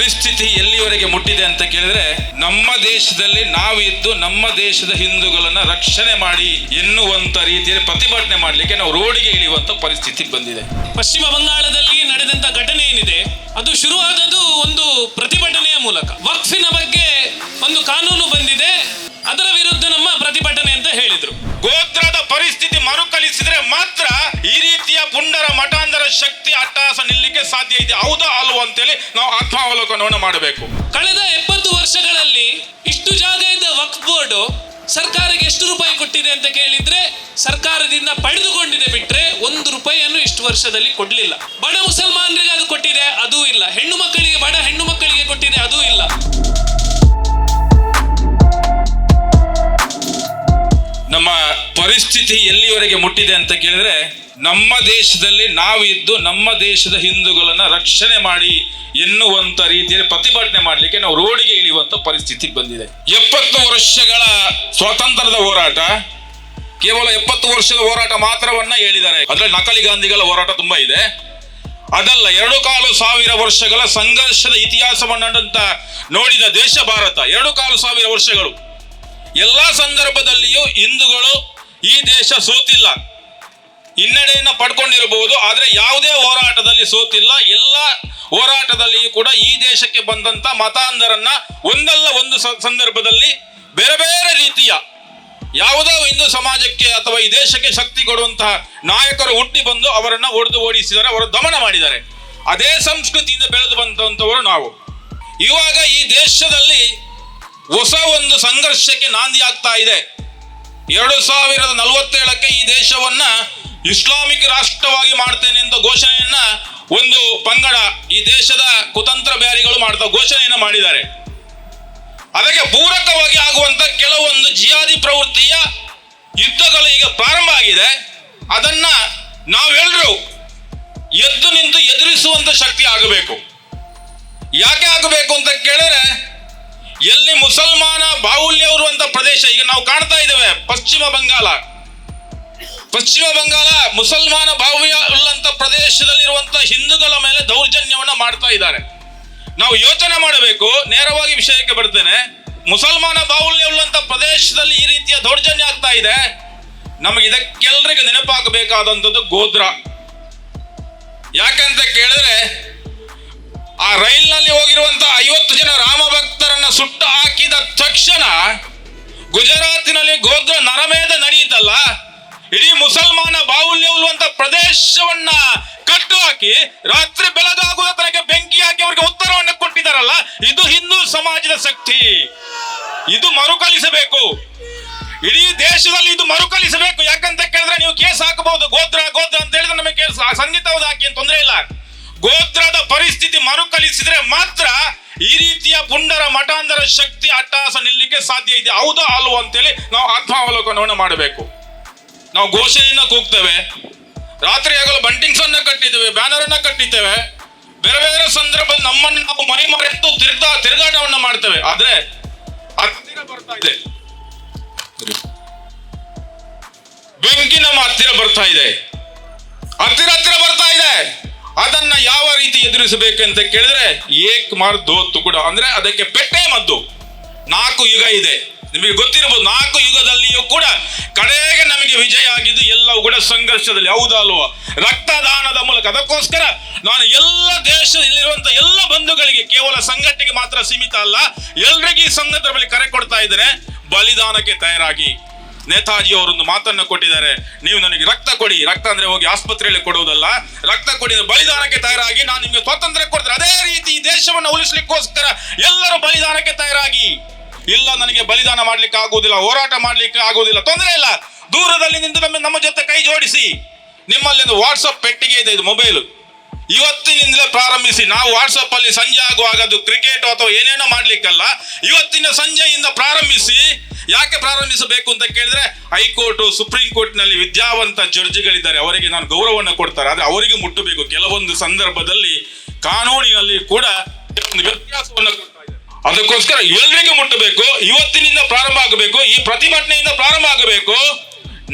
ಪರಿಸ್ಥಿತಿ ಎಲ್ಲಿವರೆಗೆ ಮುಟ್ಟಿದೆ ಅಂತ ಕೇಳಿದ್ರೆ ನಮ್ಮ ದೇಶದಲ್ಲಿ ನಾವು ಇದ್ದು ನಮ್ಮ ದೇಶದ ಹಿಂದೂಗಳನ್ನ ರಕ್ಷಣೆ ಮಾಡಿ ಎನ್ನುವಂತ ರೀತಿಯಲ್ಲಿ ಪ್ರತಿಭಟನೆ ಮಾಡಲಿಕ್ಕೆ ನಾವು ರೋಡಿಗೆ ಇಳಿಯುವಂತ ಪರಿಸ್ಥಿತಿ ಬಂದಿದೆ. ಪಶ್ಚಿಮ ಬಂಗಾಳದಲ್ಲಿ ನಡೆದಂತ ಘಟನೆ ಏನಿದೆ ಅದು ಶುರುವಾದದ್ದು ಒಂದು ಪ್ರತಿಭಟನೆಯ ಮೂಲಕ. ವಕ್ಫಿನ ಬಗ್ಗೆ ಒಂದು ಕಾನೂನು ಬಂದಿದೆ ಅದರ ವಿರುದ್ಧ ನಮ್ಮ ಪ್ರತಿಭಟನೆ ಅಂತ ಹೇಳಿದ್ರು. ಗೋತ್ರದ ಪರಿಸ್ಥಿತಿ ಮರುಕಳಿಸಿದ್ರೆ ಮಾತ್ರ ನಿಲ್ಲಿಕ್ಕೆ ಸಾಧ್ಯ ಇದೆ. ಹೌದಾ ಅಲ್ವೋ ಅಂತೇಳಿ ನಾವು ಆತ್ಮಾವಲೋಕನವನ್ನು ಮಾಡಬೇಕು. ಕಳೆದ ಎಪ್ಪತ್ತು ವರ್ಷಗಳಲ್ಲಿ ಇಷ್ಟು ಜಾಗ ಇದ್ದ ವಕ್ ಬೋರ್ಡ್ ಸರ್ಕಾರಕ್ಕೆ ಎಷ್ಟು ರೂಪಾಯಿ ಕೊಟ್ಟಿದೆ ಅಂತ ಕೇಳಿದ್ರೆ ಸರ್ಕಾರದಿಂದ ಪಡೆದುಕೊಂಡಿದೆ ಬಿಟ್ರೆ ಒಂದು ರೂಪಾಯಿಯನ್ನು ಇಷ್ಟು ವರ್ಷದಲ್ಲಿ ಕೊಡ್ಲಿಲ್ಲ. ಬಡ ಮುಸಲ್ಮಾನರಿಗೆ ಅದು ಕೊಟ್ಟಿದೆ ಅದೂ ಇಲ್ಲ. ಹೆಣ್ಣು ಮಕ್ಕಳಿಗೆ ಬಡ ಹೆಣ್ಣು ಮಕ್ಕಳಿಗೆ ಕೊಟ್ಟಿದೆ ಅದೂ ಇಲ್ಲ. ನಮ್ಮ ಪರಿಸ್ಥಿತಿ ಎಲ್ಲಿವರೆಗೆ ಮುಟ್ಟಿದೆ ಅಂತ ಕೇಳಿದ್ರೆ ನಮ್ಮ ದೇಶದಲ್ಲಿ ನಾವು ಇದ್ದು ನಮ್ಮ ದೇಶದ ಹಿಂದೂಗಳನ್ನ ರಕ್ಷಣೆ ಮಾಡಿ ಎನ್ನುವಂತ ರೀತಿಯಲ್ಲಿ ಪ್ರತಿಭಟನೆ ಮಾಡಲಿಕ್ಕೆ ನಾವು ರೋಡಿಗೆ ಇಳಿಯುವಂತ ಪರಿಸ್ಥಿತಿ ಬಂದಿದೆ. ಎಪ್ಪತ್ತು ವರ್ಷಗಳ ಸ್ವಾತಂತ್ರ್ಯದ ಹೋರಾಟ, ಕೇವಲ ಎಪ್ಪತ್ತು ವರ್ಷದ ಹೋರಾಟ ಮಾತ್ರವನ್ನ ಹೇಳಿದ್ದಾರೆ. ಅದರಲ್ಲಿ ನಕಲಿ ಗಾಂಧಿಗಳ ಹೋರಾಟ ತುಂಬಾ ಇದೆ. ಅದಲ್ಲ, ಎರಡು ಕಾಲು ಸಾವಿರ ವರ್ಷಗಳ ಸಂಘರ್ಷದ ಇತಿಹಾಸವನ್ನಂತ ನೋಡಿದ ದೇಶ ಭಾರತ, ಎರಡು ಕಾಲು ಸಾವಿರ ವರ್ಷಗಳು. ಎಲ್ಲಾ ಸಂದರ್ಭದಲ್ಲಿಯೂ ಹಿಂದೂಗಳು ಈ ದೇಶ ಸೋತಿಲ್ಲ. ಹಿನ್ನಡೆಯನ್ನ ಪಡ್ಕೊಂಡಿರಬಹುದು ಆದರೆ ಯಾವುದೇ ಹೋರಾಟದಲ್ಲಿ ಸೋತಿಲ್ಲ. ಎಲ್ಲ ಹೋರಾಟದಲ್ಲಿಯೂ ಕೂಡ ಈ ದೇಶಕ್ಕೆ ಬಂದಂತ ಮತಾಂಧರನ್ನ ಒಂದಲ್ಲ ಒಂದು ಸಂದರ್ಭದಲ್ಲಿ ಬೇರೆ ಬೇರೆ ರೀತಿಯ ಯಾವುದೋ ಹಿಂದೂ ಸಮಾಜಕ್ಕೆ ಅಥವಾ ಈ ದೇಶಕ್ಕೆ ಶಕ್ತಿ ಕೊಡುವಂತಹ ನಾಯಕರು ಹುಟ್ಟಿ ಬಂದು ಅವರನ್ನ ಹೊಡೆದು ಓಡಿಸಿದ್ದಾರೆ, ಅವರು ದಮನ ಮಾಡಿದ್ದಾರೆ. ಅದೇ ಸಂಸ್ಕೃತಿಯಿಂದ ಬೆಳೆದು ಬಂದಂಥವರು ನಾವು. ಇವಾಗ ಈ ದೇಶದಲ್ಲಿ ಹೊಸ ಒಂದು ಸಂಘರ್ಷಕ್ಕೆ ನಾಂದಿ ಆಗ್ತಾ ಇದೆ. ಎರಡು ಸಾವಿರದ ನಲವತ್ತೇಳಕ್ಕೆ ಈ ದೇಶವನ್ನ ಇಸ್ಲಾಮಿಕ್ ರಾಷ್ಟ್ರವಾಗಿ ಮಾಡ್ತೇನೆ ಎಂದ ಘೋಷಣೆಯನ್ನ ಒಂದು ಪಂಗಡ ಈ ದೇಶದ ಕುತಂತ್ರ ಬ್ಯಾರಿಗಳು ಮಾಡ್ತಾ ಘೋಷಣೆಯನ್ನು ಮಾಡಿದ್ದಾರೆ. ಅದಕ್ಕೆ ಪೂರಕವಾಗಿ ಆಗುವಂತ ಕೆಲವೊಂದು ಜಿಯಾದಿ ಪ್ರವೃತ್ತಿಯ ಯುದ್ಧಗಳು ಈಗ ಪ್ರಾರಂಭ ಆಗಿದೆ. ಅದನ್ನ ನಾವೆಲ್ಲರೂ ಎದ್ದು ನಿಂತು ಎದುರಿಸುವಂತ ಶಕ್ತಿ ಆಗಬೇಕು. ಯಾಕೆ ಆಗಬೇಕು ಅಂತ ಕೇಳಿದ್ರೆ, ಎಲ್ಲಿ ಮುಸಲ್ಮಾನ ಬಾಹುಲ್ಯ ಇರುವಂತ ಪ್ರದೇಶ ಈಗ ನಾವು ಕಾಣ್ತಾ ಇದ್ದೇವೆ, ಪಶ್ಚಿಮ ಬಂಗಾಳ. ಪಶ್ಚಿಮ ಬಂಗಾಳ ಮುಸಲ್ಮಾನ ಭಾವ್ಯ ಉಳ್ಳಂತ ಪ್ರದೇಶದಲ್ಲಿರುವಂತಹ ಹಿಂದೂಗಳ ಮೇಲೆ ದೌರ್ಜನ್ಯವನ್ನ ಮಾಡ್ತಾ ಇದ್ದಾರೆ. ನಾವು ಯೋಚನೆ ಮಾಡಬೇಕು, ನೇರವಾಗಿ ವಿಷಯಕ್ಕೆ ಬರ್ತೇನೆ. ಮುಸಲ್ಮಾನ ಬಾಹುಲ್ಯ ಉಳ್ಳಂತ ಪ್ರದೇಶದಲ್ಲಿ ಈ ರೀತಿಯ ದೌರ್ಜನ್ಯ ಆಗ್ತಾ ಇದೆ. ನಮಗೆ ಇದಕ್ಕೆಲ್ಲರಿಗೂ ನೆನಪಾಗಬೇಕಾದಂಥದ್ದು ಗೋದ್ರ ಯಾಕಂತ ಕೇಳಿದ್ರೆ, ಆ ರೈಲ್ನಲ್ಲಿ ಹೋಗಿರುವಂತಹ ಐವತ್ತು ಜನ ರಾಮ ಭಕ್ತರನ್ನ ಸುಟ್ಟು ಹಾಕಿದ ತಕ್ಷಣ ಗುಜರಾತಿನಲ್ಲಿ ಗೋದ್ರ ನರಮೇಧ ನಡೆಯಿತಲ್ಲ ಇಡೀ ಮುಸಲ್ಮಾನ ಬಾಹುಲ್ಯ ಪ್ರದೇಶವನ್ನ ಕಟ್ಟು ಹಾಕಿ ರಾತ್ರಿ ಬೆಳಗಾಗುವ ತನಕ ಬೆಂಕಿ ಹಾಕಿ ಅವರಿಗೆ ಉತ್ತರವನ್ನು ಕೊಟ್ಟಿದ್ದಾರಲ್ಲ ಇದು ಹಿಂದೂ ಸಮಾಜದ ಶಕ್ತಿ. ಇದು ಮರುಕಳಿಸಬೇಕು. ಇಡೀ ದೇಶದಲ್ಲಿ ಇದು ಮರುಕಳಿಸಬೇಕು. ಯಾಕಂತ ಕೇಳಿದ್ರೆ ನೀವು ಕೇಸ್ ಹಾಕಬಹುದು. ಗೋತ್ರ ಗೋತ್ರ ಅಂತ ಹೇಳಿದ್ರೆ ನಮಗೆ ಕೇಸ್ ಸಂಗೀತವಾದ ಹಾಕಿ ಅಂತ ತೊಂದರೆ ಇಲ್ಲ. ಗೋತ್ರದ ಪರಿಸ್ಥಿತಿ ಮರುಕಳಿಸಿದ್ರೆ ಮಾತ್ರ ಈ ರೀತಿಯ ಪುಂಡರ ಮಠಾಂಧರ ಶಕ್ತಿ ಅಟ್ಟಹಾಸ ನಿಲ್ಲಿಕ್ಕೆ ಸಾಧ್ಯ ಇದೆ. ಹೌದಾ, ಅಲ್ವೋ ಅಂತೇಳಿ ನಾವು ಆತ್ಮಾವಲೋಕನವನ್ನು ಮಾಡಬೇಕು. ನಾವು ಘೋಷಣೆಯನ್ನ ಕೂಗ್ತೇವೆ. ರಾತ್ರಿ ಆಗಲು ಬಂಟಿಂಗ್ಸ್ ಅನ್ನ ಕಟ್ಟಿದ್ದೇವೆ ಬ್ಯಾನರ್ ಅನ್ನ ಕಟ್ಟಿದ್ದೇವೆ. ಬೇರೆ ಬೇರೆ ಸಂದರ್ಭದಲ್ಲಿ ನಮ್ಮನ್ನು ನಾವು ಮೈ ಮರೆತು ತಿರ್ಗಾ ತಿರುಗಾಟವನ್ನ ಮಾಡ್ತೇವೆ. ಆದ್ರೆ ಬರ್ತಾ ಇದೆ. ಬೆಂಕಿ ನಮ್ಮ ಹತ್ತಿರ ಬರ್ತಾ ಇದೆ. ಹತ್ತಿರ ಹತ್ತಿರ ಬರ್ತಾ ಇದೆ. ಅದನ್ನ ಯಾವ ರೀತಿ ಎದುರಿಸಬೇಕಂತ ಕೇಳಿದ್ರೆ ಏಕ್ ಮಾರ್ ದೋತ್ತು ಕೂಡ. ಅಂದ್ರೆ ಅದಕ್ಕೆ ಪೆಟ್ಟೆ ಮದ್ದು. ನಾಲ್ಕು ಯುಗ ಇದೆ. ನಿಮಗೆ ಗೊತ್ತಿರಬಹುದು, ನಾಲ್ಕು ಯುಗದಲ್ಲಿಯೂ ಕೂಡ ಕಡೆಗೆ ನಮಗೆ ವಿಜಯ ಆಗಿದ್ದು ಎಲ್ಲವೂ ಕೂಡ ಸಂಘರ್ಷದಲ್ಲಿ ಹೌದಾ ಅಲ್ವಾ ರಕ್ತದಾನದ ಮೂಲಕ. ಅದಕ್ಕೋಸ್ಕರ ನಾನು ಎಲ್ಲ ದೇಶದಲ್ಲಿರುವಂತ ಎಲ್ಲ ಬಂಧುಗಳಿಗೆ, ಕೇವಲ ಸಂಘಟನೆಗೆ ಮಾತ್ರ ಸೀಮಿತ ಅಲ್ಲ, ಎಲ್ರಿಗೂ ಈ ಸಂದರ್ಭದಲ್ಲಿ ಕರೆ ಕೊಡ್ತಾ ಇದ್ದಾರೆ. ಬಲಿದಾನಕ್ಕೆ ತಯಾರಾಗಿ. ನೇತಾಜಿ ಅವರೊಂದು ಮಾತನ್ನು ಕೊಟ್ಟಿದ್ದಾರೆ. ನೀವು ನನಗೆ ರಕ್ತ ಕೊಡಿ. ರಕ್ತ ಅಂದ್ರೆ ಹೋಗಿ ಆಸ್ಪತ್ರೆಯಲ್ಲಿ ಕೊಡುವುದಲ್ಲ. ರಕ್ತ ಕೊಡಿ ಬಲಿದಾನಕ್ಕೆ ತಯಾರಾಗಿ. ನಾನು ನಿಮಗೆ ಸ್ವಾತಂತ್ರ್ಯ ಕೊಡ್ತೇನೆ. ಅದೇ ರೀತಿ ಈ ದೇಶವನ್ನು ಉಳಿಸ್ಲಿಕ್ಕೋಸ್ಕರ ಎಲ್ಲರೂ ಬಲಿದಾನಕ್ಕೆ ತಯಾರಾಗಿ. ಇಲ್ಲ, ನನಗೆ ಬಲಿದಾನ ಮಾಡ್ಲಿಕ್ಕೆ ಆಗುವುದಿಲ್ಲ, ಹೋರಾಟ ಮಾಡ್ಲಿಕ್ಕೆ ಆಗುವುದಿಲ್ಲ, ತೊಂದರೆ ಇಲ್ಲ. ದೂರದಲ್ಲಿ ನಿಂತು ನಮ್ಮ ನಮ್ಮ ಜೊತೆ ಕೈ ಜೋಡಿಸಿ. ನಿಮ್ಮಲ್ಲಿ ಒಂದು ವಾಟ್ಸಪ್ ಪೆಟ್ಟಿಗೆ ಇದೆ, ಇದು ಮೊಬೈಲ್ ಇವತ್ತಿನಿಂದಲೇ ಪ್ರಾರಂಭಿಸಿ. ನಾವು ವಾಟ್ಸಪ್ ಅಲ್ಲಿ ಸಂಜೆ ಆಗುವಾಗ ಅದು ಕ್ರಿಕೆಟ್ ಅಥವಾ ಏನೇನೋ ಮಾಡ್ಲಿಕ್ಕಲ್ಲ, ಇವತ್ತಿನ ಸಂಜೆಯಿಂದ ಪ್ರಾರಂಭಿಸಿ. ಯಾಕೆ ಪ್ರಾರಂಭಿಸಬೇಕು ಅಂತ ಕೇಳಿದ್ರೆ, ಹೈಕೋರ್ಟ್, ಸುಪ್ರೀಂ ಕೋರ್ಟ್ನಲ್ಲಿ ವಿದ್ಯಾವಂತ ಜಡ್ಜ್ಗಳಿದ್ದಾರೆ. ಅವರಿಗೆ ನಾನು ಗೌರವವನ್ನು ಕೊಡ್ತಾರೆ. ಆದ್ರೆ ಅವರಿಗೆ ಮುಟ್ಟಬೇಕು. ಕೆಲವೊಂದು ಸಂದರ್ಭದಲ್ಲಿ ಕಾನೂನಿನಲ್ಲಿ ಕೂಡ ಒಂದು ವ್ಯತ್ಯಾಸವನ್ನು. ಅದಕ್ಕೋಸ್ಕರ ಎಲ್ರಿಗೂ ಮುಟ್ಟಬೇಕು, ಇವತ್ತಿನಿಂದ ಪ್ರಾರಂಭ ಆಗಬೇಕು, ಈ ಪ್ರತಿಭಟನೆಯಿಂದ ಪ್ರಾರಂಭ ಆಗಬೇಕು.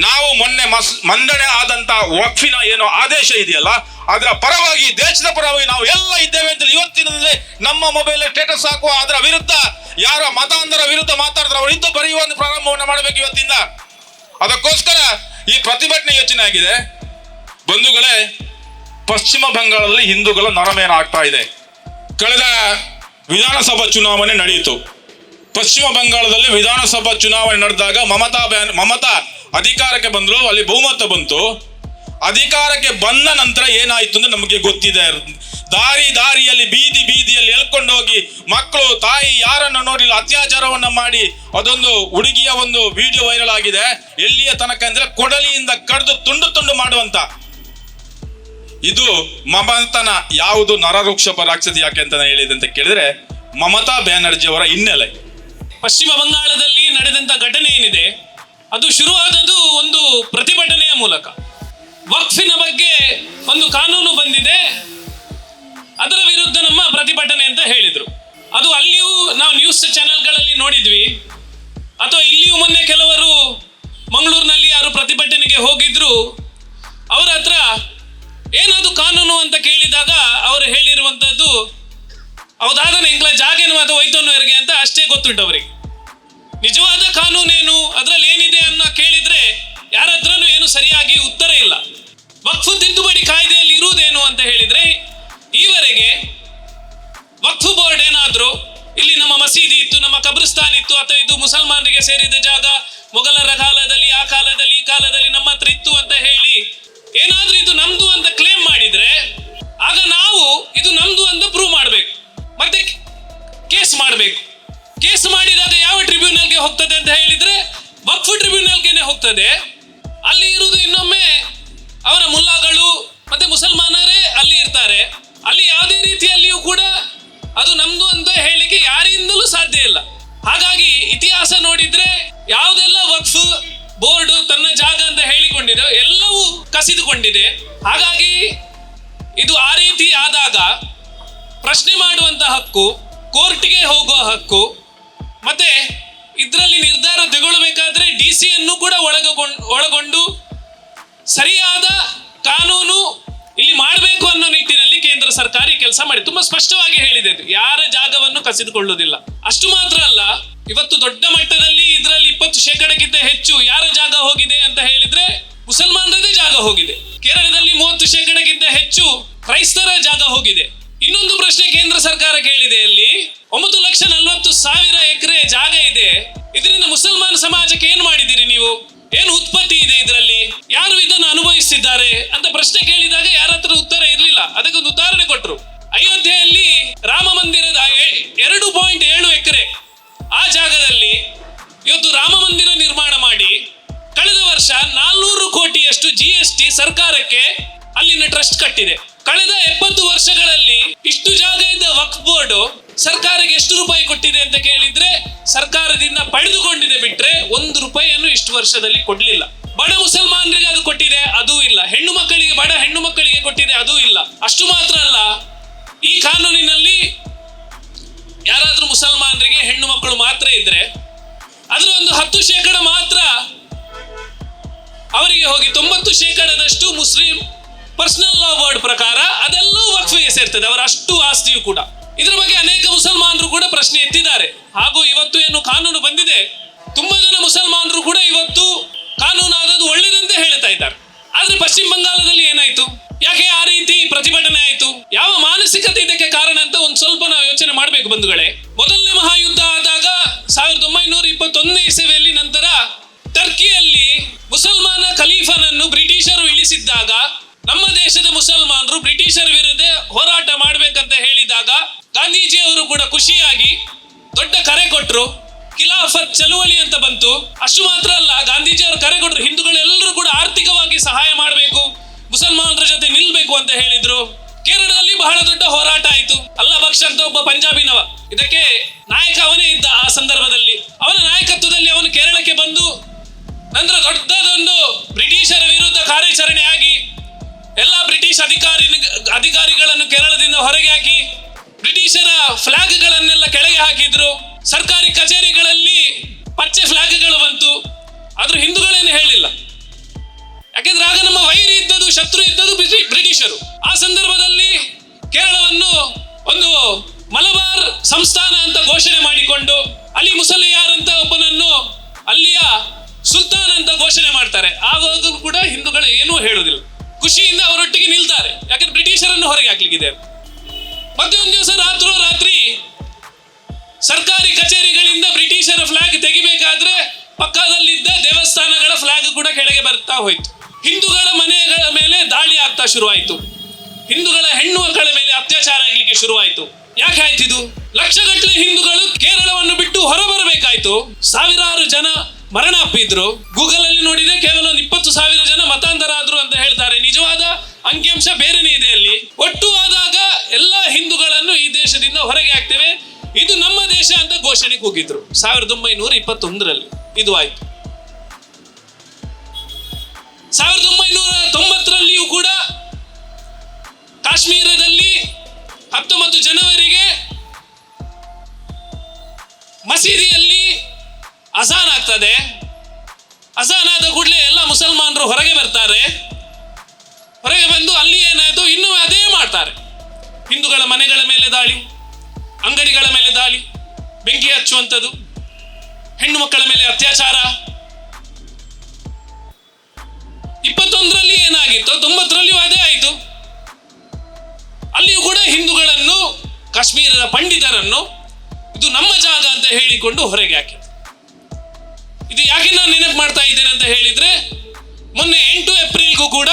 ನಾವು ಮೊನ್ನೆ ಮಸ್, ಮಂಡನೆ ಆದಂತ ವಕ್ಫಿನ ಏನೋ ಆದೇಶ ಇದೆಯಲ್ಲ, ಅದರ ಪರವಾಗಿ, ದೇಶದ ಪರವಾಗಿ ನಾವು ಎಲ್ಲ ಇದ್ದೇವೆ ಅಂತ ಇವತ್ತಿನಲ್ಲಿ ನಮ್ಮ ಮೊಬೈಲ್ ಸ್ಟೇಟಸ್ ಹಾಕುವ ಅದರ ವಿರುದ್ಧ, ಯಾರ ಮತಾಂಧರ ವಿರುದ್ಧ ಮಾತಾಡಿದ್ರೆ ಅವರು ಇದ್ದು ಬರೆಯುವ ಒಂದು ಪ್ರಾರಂಭವನ್ನು ಮಾಡಬೇಕು ಇವತ್ತಿಂದ. ಅದಕ್ಕೋಸ್ಕರ ಈ ಪ್ರತಿಭಟನೆ ಯೋಚನೆ ಆಗಿದೆ. ಬಂಧುಗಳೇ, ಪಶ್ಚಿಮ ಬಂಗಾಳದಲ್ಲಿ ಹಿಂದೂಗಳ ನರಮೇನ ಆಗ್ತಾ ಇದೆ. ಕಳೆದ ವಿಧಾನಸಭಾ ಚುನಾವಣೆ ನಡೆಯಿತು ಪಶ್ಚಿಮ ಬಂಗಾಳದಲ್ಲಿ ವಿಧಾನಸಭಾ ಚುನಾವಣೆ ನಡೆದಾಗ ಮಮತಾ ಬ್ಯಾನ್, ಮಮತಾ ಅಧಿಕಾರಕ್ಕೆ ಬಂದರು, ಅಲ್ಲಿ ಬಹುಮತ ಬಂತು. ಅಧಿಕಾರಕ್ಕೆ ಬಂದ ನಂತರ ಏನಾಯ್ತು ಅಂದ್ರೆ ನಮಗೆ ಗೊತ್ತಿದೆ. ದಾರಿ ದಾರಿಯಲ್ಲಿ, ಬೀದಿ ಬೀದಿಯಲ್ಲಿ ಎಳ್ಕೊಂಡು ಹೋಗಿ ಮಕ್ಕಳು, ತಾಯಿ ಯಾರನ್ನು ನೋಡಿಲ್ಲ ಅತ್ಯಾಚಾರವನ್ನ ಮಾಡಿ ಅದೊಂದು ಹುಡುಗಿಯ ಒಂದು ವಿಡಿಯೋ ವೈರಲ್ ಆಗಿದೆ. ಎಲ್ಲಿಯ ತನಕ ಅಂದ್ರೆ ಕೊಡಲಿಯಿಂದ ಕಡ್ದು ತುಂಡು ತುಂಡು ಮಾಡುವಂತ ಇದು ಮಮತನ ಯಾವುದು ನರವೃಕ್ಷ ಪರಾಕ್ಷತೆ ಯಾಕೆ ಅಂತ ಹೇಳಿದೆ ಅಂತ ಕೇಳಿದ್ರೆ ಮಮತಾ ಬ್ಯಾನರ್ಜಿ ಅವರ ಹಿನ್ನೆಲೆ. ಪಶ್ಚಿಮ ಬಂಗಾಳದಲ್ಲಿ ನಡೆದಂತ ಘಟನೆ ಏನಿದೆ? ಅದು ಶುರುವಾದದ್ದು ಒಂದು ಪ್ರತಿಭಟನೆಯ ಮೂಲಕ. ವಕ್ಫಿನ ಬಗ್ಗೆ ಒಂದು ಕಾನೂನು ಬಂದಿದೆ. ಅದರ ವಿರುದ್ಧ ನಮ್ಮ ಪ್ರತಿಭಟನೆ ಅಂತ ಹೇಳಿದ್ರು. ಅದು ಅಲ್ಲಿಯೂ ನಾವು ನ್ಯೂಸ್ ಚಾನೆಲ್ಗಳಲ್ಲಿ ನೋಡಿದ್ವಿ. ಅಥವಾ ಇಲ್ಲಿಯೂ ಮೊನ್ನೆ ಕೆಲವರು ಮಂಗಳೂರಿನಲ್ಲಿ ಯಾರು ಪ್ರತಿಭಟನೆಗೆ ಹೋಗಿದ್ರು, ಅವರ ಹತ್ರ ಏನದು ಕಾನೂನು ಅಂತ ಕೇಳಿದಾಗ ಅವರು ಹೇಳಿರುವಂತದ್ದು ಹೌದಾದ ಇಂಗ್ಲ ಜಾಗೇನು ಅಥವಾ ಹೋಯ್ತೋನವರಿಗೆ ಅಂತ ಅಷ್ಟೇ ಗೊತ್ತುಂಟು ಅವರಿಗೆ ನಿಜವಾದ ಕಾನೂನೇನು, ಅದರಲ್ಲಿ ಏನಿದೆ ಅನ್ನ ಕೇಳಿದ್ರೆ ಯಾರ ಹತ್ರನೂ ಏನು ಸರಿಯಾಗಿ ಉತ್ತರ ಇಲ್ಲ. ವಕ್ಫು ತಿದ್ದುಪಡಿ ಕಾಯ್ದೆಯಲ್ಲಿ ಇರುವುದೇನು ಅಂತ ಹೇಳಿದ್ರೆ, ಈವರೆಗೆ ವಕ್ಫು ಬೋರ್ಡ್ ಏನಾದ್ರು, ಇಲ್ಲಿ ನಮ್ಮ ಮಸೀದಿ ಇತ್ತು, ನಮ್ಮ ಕಬ್ರಿಸ್ತಾನ್ ಇತ್ತು, ಅಥವಾ ಇದು ಮುಸಲ್ಮಾನರಿಗೆ ಸೇರಿದ ಜಾಗ, ಮೊಘಲರ ಹೋಗ್ತದೆ ಅಲ್ಲಿ ಇರುವುದು ಇನ್ನೊಮ್ಮೆ ಅವರ ಮುಲ್ಲಾಗಳು ಮತ್ತೆ ಮುಸಲ್ಮಾನರೇ ಅಲ್ಲಿ ಇರ್ತಾರೆ. ಅಲ್ಲಿ ಯಾವುದೇ ರೀತಿಯಲ್ಲಿಯೂ ಕೂಡ ಅದು ನಮ್ದು ಅಂತ ಹೇಳಿಕೆ ಯಾರಿಂದಲೂ ಸಾಧ್ಯ ಇಲ್ಲ. ಹಾಗಾಗಿ ಇತಿಹಾಸ ನೋಡಿದ್ರೆ ಯಾವುದೆಲ್ಲ ವಕ್ಫ್, ಬೋರ್ಡ್ ತನ್ನ ಜಾಗ ಅಂತ ಹೇಳಿಕೊಂಡಿದೆ ಎಲ್ಲವೂ ಕಸಿದುಕೊಂಡಿದೆ. ಹಾಗಾಗಿ ಇದು ಆ ರೀತಿ ಆದಾಗ ಪ್ರಶ್ನೆ ಮಾಡುವಂತ ಹಕ್ಕು ಕೋರ್ಟ್ಗೆ ಹೋಗುವ ಹಕ್ಕು, ಮತ್ತೆ ಇದರಲ್ಲಿ ನಿರ್ಧಾರ ತಗೊಳ್ಬೇಕಾದ್ರೆ ಡಿ ಸಿ ಅನ್ನು ಕೂಡ ಒಳಗೊಂಡು ಒಳಗೊಂಡು ಸರಿಯಾದ ಕಾನೂನು ಇಲ್ಲಿ ಮಾಡಬೇಕು ಅನ್ನೋ ನಿಟ್ಟಿನಲ್ಲಿ ಕೇಂದ್ರ ಸರ್ಕಾರ ಕೆಲಸ ಮಾಡಿ ತುಂಬಾ ಸ್ಪಷ್ಟವಾಗಿ ಹೇಳಿದೆ ಯಾರ ಜಾಗವನ್ನು ಕಸಿದುಕೊಳ್ಳುವುದಿಲ್ಲ ಅಷ್ಟು ಮಾತ್ರ ಅಲ್ಲ, ಇವತ್ತು ದೊಡ್ಡ ಮಟ್ಟದಲ್ಲಿ ಇದರಲ್ಲಿ ಇಪ್ಪತ್ತು ಶೇಕಡಕ್ಕಿಂತ ಹೆಚ್ಚು ಯಾರ ಜಾಗ ಹೋಗಿದೆ ಅಂತ ಹೇಳಿದ್ರೆ ಮುಸಲ್ಮಾನರದೇ ಜಾಗ ಹೋಗಿದೆ. ಕೇರಳದಲ್ಲಿ ಮೂವತ್ತು ಶೇಕಡಕ್ಕಿಂತ ಹೆಚ್ಚು ಕ್ರೈಸ್ತರ ಜಾಗ ಹೋಗಿದೆ. ಇನ್ನೊಂದು ಪ್ರಶ್ನೆ ಕೇಂದ್ರ ಸರ್ಕಾರ ಕೇಳಿದೆ ಅಲ್ಲಿ. ಇದೆ. ಇದರಿಂದ ಮುಸಲ್ಮಾನ ಸಮಾಜಕ್ಕೆ ಏನ್ ಮಾಡಿದ್ದೀರಿ ನೀವು? ಏನು ಉತ್ಪತ್ತಿ ಇದೆ ಇದರಲ್ಲಿ? ಯಾರು ಇದನ್ನು ಅನುಭವಿಸಿದ್ದಾರೆ ಅಂತ ಪ್ರಶ್ನೆ ಕೇಳಿದಾಗ ಯಾರ ಹತ್ರ ಉತ್ತರ ಇರಲಿಲ್ಲ. ಅದಕ್ಕೊಂದು ಉದಾಹರಣೆ ಕೊಟ್ಟರು ಅಯೋಧ್ಯೆಯಲ್ಲಿ ರಾಮ ಮಂದಿರದ ಎರಡು ಪಾಯಿಂಟ್ ಏಳು ಎಕರೆ ಆ ಜಾಗದಲ್ಲಿ ಇವತ್ತು ರಾಮ ಮಂದಿರ ನಿರ್ಮಾಣ ಮಾಡಿ ಕಳೆದ ವರ್ಷ ನಾಲ್ನೂರು ಕೋಟಿಯಷ್ಟು ಜಿ ಎಸ್ ಟಿ ಸರ್ಕಾರಕ್ಕೆ ಅಲ್ಲಿನ ಟ್ರಸ್ಟ್ ಕಟ್ಟಿದೆ. ಕಳೆದ ಎಪ್ಪತ್ತು ವರ್ಷಗಳಲ್ಲಿ ಇಷ್ಟು ಜಾಗ ಇದ್ದ ವಕ್ಫ್ ಬೋರ್ಡ್ ಸರ್ಕಾರಕ್ಕೆ ಎಷ್ಟು ರೂಪಾಯಿ ಕೊಟ್ಟಿದೆ ಅಂತ ಕೇಳಿದ್ರೆ ಸರ್ಕಾರದಿಂದ ಪಡೆದುಕೊಂಡಿದೆ ಬಿಟ್ರೆ ಒಂದು ರೂಪಾಯಿಯನ್ನು ಇಷ್ಟು ವರ್ಷದಲ್ಲಿ ಕೊಡ್ಲಿಲ್ಲ. ಬಡ ಮುಸಲ್ಮಾನರಿಗೆ ಅದು ಕೊಟ್ಟಿದೆ, ಅದೂ ಇಲ್ಲ. ಹೆಣ್ಣು ಮಕ್ಕಳಿಗೆ, ಬಡ ಹೆಣ್ಣು ಮಕ್ಕಳಿಗೆ ಕೊಟ್ಟಿದೆ, ಅದೂ ಇಲ್ಲ. ಅಷ್ಟು ಮಾತ್ರ ಅಲ್ಲ. ಈ ಕಾನೂನಿನಲ್ಲಿ ಯಾರಾದ್ರೂ ಮುಸಲ್ಮಾನರಿಗೆ ಹೆಣ್ಣು ಮಕ್ಕಳು ಮಾತ್ರ ಇದ್ರೆ, ಅದರ ಒಂದು ಹತ್ತು ಶೇಕಡ ಮಾತ್ರ ಅವರಿಗೆ ಹೋಗಿ, ತೊಂಬತ್ತು ಶೇಕಡದಷ್ಟು ಮುಸ್ಲಿಂ ಪರ್ಸನಲ್ ಲಾ ವರ್ಡ್ ಪ್ರಕಾರ ಅದೆಲ್ಲವೂ ವಕ್ಫಿಗೆ ಸೇರ್ತದೆ. ಅವರ ಅಷ್ಟು ಆಸ್ತಿಯು ಕೂಡ. ಇದರ ಬಗ್ಗೆ ಅನೇಕ ಮುಸಲ್ಮಾನರು ಕೂಡ ಪ್ರಶ್ನೆ ಎತ್ತಿದ್ದಾರೆ. ಹಾಗೂ ಇವತ್ತು ಏನು ಕಾನೂನು ಬಂದಿದೆ, ತುಂಬಾ ಜನ ಮುಸಲ್ಮಾನರು ಕೂಡ ಇವತ್ತು ಕಾನೂನು ಆದದ್ದು ಒಳ್ಳೇದಂತೆ ಹೇಳ್ತಾ ಇದ್ದಾರೆ. ಆದ್ರೆ ಪಶ್ಚಿಮ ಬಂಗಾಳದಲ್ಲಿ ಏನಾಯ್ತು? ಯಾಕೆ ಆ ರೀತಿ ಪ್ರತಿಭಟನೆ ಆಯ್ತು? ಯಾವ ಮಾನಸಿಕತೆ ಇದಕ್ಕೆ ಕಾರಣ ಅಂತ ಒಂದು ಸ್ವಲ್ಪ ನಾವು ಯೋಚನೆ ಮಾಡಬೇಕು ಬಂಧುಗಳೇ. ಚಳುವಳಿ ಅಂತ ಬಂತು. ಅಷ್ಟು ಮಾತ್ರ ಅಲ್ಲ, ಗಾಂಧೀಜಿ ಅವರು ಕರೆ ಕೊಟ್ಟರು ಹಿಂದೂಗಳೆಲ್ಲರೂ ಕೂಡ ಆರ್ಥಿಕವಾಗಿ ಸಹಾಯ ಮಾಡಬೇಕು, ಮುಸಲ್ಮಾನರ ಜೊತೆ ನಿಲ್ಬೇಕು ಅಂತ ಹೇಳಿದ್ರು. ಕೇರಳದಲ್ಲಿ ಬಹಳ ದೊಡ್ಡ ಹೋರಾಟ ಆಯಿತು. ಅಲ್ಲ ಬಕ್ಷ ಅಂತ ಒಬ್ಬ ಪಂಜಾಬಿನವ, ಇದಕ್ಕೆ ನಾಯಕ ಅವನೇ ಇದ್ದ ಆ ಸಂದರ್ಭದಲ್ಲಿ. ಅವನ ನಾಯಕತ್ವದಲ್ಲಿ ಅವನು ಕೇರಳಕ್ಕೆ ಬಂದು, ನಂತರ ದೊಡ್ಡದೊಂದು ಬ್ರಿಟಿಷರ ವಿರುದ್ಧ ಕಾರ್ಯಾಚರಣೆ ಆಗಿ, ಎಲ್ಲ ಬ್ರಿಟಿಷ್ ಅಧಿಕಾರಿ ಅಧಿಕಾರಿಗಳನ್ನು ಕೇರಳದಿಂದ ಹೊರಗೆ ಹಾಕಿ, ಬ್ರಿಟಿಷರ ಫ್ಲಾಗ್ಗಳನ್ನೆಲ್ಲ ಕೆಳಗೆ ಹಾಕಿದ್ರು. ಸರ್ಕಾರಿ ಕಚೇರಿಗಳಲ್ಲಿ ಹೇಳಿಲ್ಲ. ಯಾಕೆಂದ್ರೆ ಆಗ ನಮ್ಮ ವೈರಿ ಇದ್ದದ್ದು, ಶತ್ರು ಇದ್ದದ್ದು ಬ್ರಿಟಿ- ಬ್ರಿಟಿಷರು. ಆ ಸಂದರ್ಭದಲ್ಲಿ ಕೇರಳವನ್ನು ಒಂದು ಮಲಬಾರ್ ಸಂಸ್ಥಾನ ಅಂತ ಘೋಷಣೆ ಮಾಡಿಕೊಂಡು ಅಲಿ ಮುಸಲಿಯಾರ್ ಅಂತ ಒಬ್ಬನನ್ನು ಅಲ್ಲಿಯ ಸುಲ್ತಾನ್ ಅಂತ ಘೋಷಣೆ ಮಾಡ್ತಾರೆ. ಆವಾಗ ಕೂಡ ಹಿಂದೂಗಳು ಏನೂ ಹೇಳುವುದಿಲ್ಲ ಖುಷಿಯಿಂದ ಅವರೊಟ್ಟಿಗೆ ನಿಲ್ತಾರೆ. ಯಾಕಂದ್ರೆ ಬ್ರಿಟಿಷರನ್ನು ಹೊರಗೆ ಹಾಕ್ಲಿಕ್ಕಿದೆ ಮತ್ತೆ ಒಂದು ದಿವಸ ರಾತ್ರೋ ರಾತ್ರಿ ಸರ್ಕಾರಿ ಕಚೇರಿಗಳಿಂದ ಬ್ರಿಟಿಷರ ಫ್ಲಾಗ್ ತೆಗಿಬೇಕಾದ್ರೆ ಪಕ್ಕದಲ್ಲಿದ್ದ ದೇವಸ್ಥಾನಗಳ ಫ್ಲಾಗ್ ಕೂಡ ಕೆಳಗೆ ಬರ್ತಾ ಹೋಯ್ತು. ಹಿಂದೂಗಳ ಮನೆಗಳ ಮೇಲೆ ದಾಳಿ ಆಗ್ತಾ ಶುರುವಾಯಿತು. ಹಿಂದೂಗಳ ಹೆಣ್ಣು ಮಕ್ಕಳ ಮೇಲೆ ಅತ್ಯಾಚಾರ ಆಗ್ಲಿಕ್ಕೆ ಶುರುವಾಯಿತು. ಯಾಕೆ ಆಯ್ತಿದು ಲಕ್ಷಗಟ್ಟಲೆ ಹಿಂದೂಗಳು ಕೇರಳವನ್ನು ಬಿಟ್ಟು ಹೊರಬರಬೇಕಾಯ್ತು. ಸಾವಿರಾರು ಜನ ಮರಣ ಅಪ್ಪಿದ್ರು. ಗೂಗಲ್ ಅಲ್ಲಿ ನೋಡಿದ್ರೆ ಕೇವಲ ಒಂದು ಇಪ್ಪತ್ತು ಸಾವಿರ ಜನ ಮತಾಂತರ ಆದ್ರು ಅಂತ ಹೇಳ್ತಾರೆ. ನಿಜವಾದ ಅಂಕಿಅಂಶ ಬೇರೆನೇ ಇದೆ ಅಲ್ಲಿ. ಒಟ್ಟು ಆದಾಗ ಎಲ್ಲ ಹಿಂದೂಗಳನ್ನು ಈ ದೇಶದಿಂದ ಹೊರಗೆ ಹಾಕ್ತೇವೆ. ಇದು ನಮ್ಮ ದೇಶ ಅಂತ ಘೋಷಣೆ ಕೂಗಿದ್ರು. ಸಾವಿರದ ಒಂಬೈನೂರ ಇಪ್ಪತ್ತೊಂದರಲ್ಲಿ ಇದು ಆಯ್ತು. ಸಾವಿರದ ಒಂಬೈನೂರ ತೊಂಬತ್ತರಲ್ಲಿಯೂ ಕೂಡ ಕಾಶ್ಮೀರದಲ್ಲಿ ಹತ್ತೊಂಬತ್ತು ಜನವರಿಗೆ ಮಸೀದಿಯಲ್ಲಿ ಅಜಾನ್ ಆಗ್ತದೆ. ಅಜಾನ್ ಆದ ಕೂಡಲೇ ಎಲ್ಲ ಮುಸಲ್ಮಾನರು ಹೊರಗೆ ಬರ್ತಾರೆ. ಹೊರಗೆ ಬಂದು ಅಲ್ಲಿ ಏನಾಯ್ತು ಇನ್ನೂ ಅದೇ ಮಾಡ್ತಾರೆ. ಹಿಂದೂಗಳ ಮನೆಗಳ ಬೆಂಕಿ ಹಚ್ಚುವಂಥದ್ದು, ಹೆಣ್ಣು ಮಕ್ಕಳ ಮೇಲೆ ಅತ್ಯಾಚಾರ. ಇಪ್ಪತ್ತೊಂದರಲ್ಲಿ ಏನಾಗಿತ್ತು ತೊಂಬತ್ತರಲ್ಲಿಯೂ ಅದೇ ಆಯಿತು. ಅಲ್ಲಿಯೂ ಕೂಡ ಹಿಂದೂಗಳನ್ನು, ಕಾಶ್ಮೀರದ ಪಂಡಿತರನ್ನು ಇದು ನಮ್ಮ ಜಾಗ ಅಂತ ಹೇಳಿಕೊಂಡು ಹೊರಗೆ ಹಾಕಿ ಇದು ಯಾಕೆ ನಾನು ನೆನಪು ಮಾಡ್ತಾ ಇದ್ದೇನೆ ಅಂತ ಹೇಳಿದ್ರೆ, ಮೊನ್ನೆ ಎಂಟು ಏಪ್ರಿಲ್ಗೂ ಕೂಡ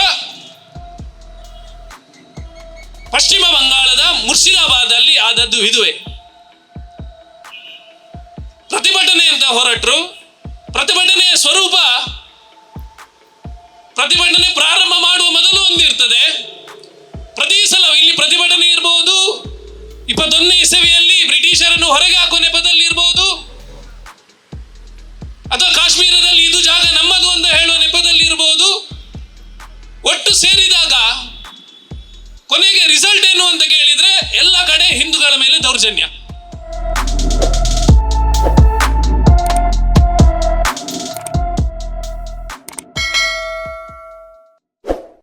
ಪಶ್ಚಿಮ ಬಂಗಾಳದ ಮುರ್ಷಿದಾಬಾದಲ್ಲಿ ಆದದ್ದು ಇದುವೆ. ಅಂತ ಹೊರಟರು. ಪ್ರತಿಭಟನೆಯ ಸ್ವರೂಪ ಪ್ರತಿಭಟನೆ ಪ್ರಾರಂಭ ಮಾಡುವ ಮೊದಲು ಒಂದಿರ್ತದೆ. ಪ್ರತಿ ಸಲ ಇಲ್ಲಿ ಪ್ರತಿಭಟನೆ ಇರಬಹುದು ಇಪ್ಪತ್ತೊಂದನೇ ಇಸವಿಯಲ್ಲಿ ಬ್ರಿಟಿಷರನ್ನು ಹೊರಗೆ ಹಾಕುವ ನೆಪದಲ್ಲಿ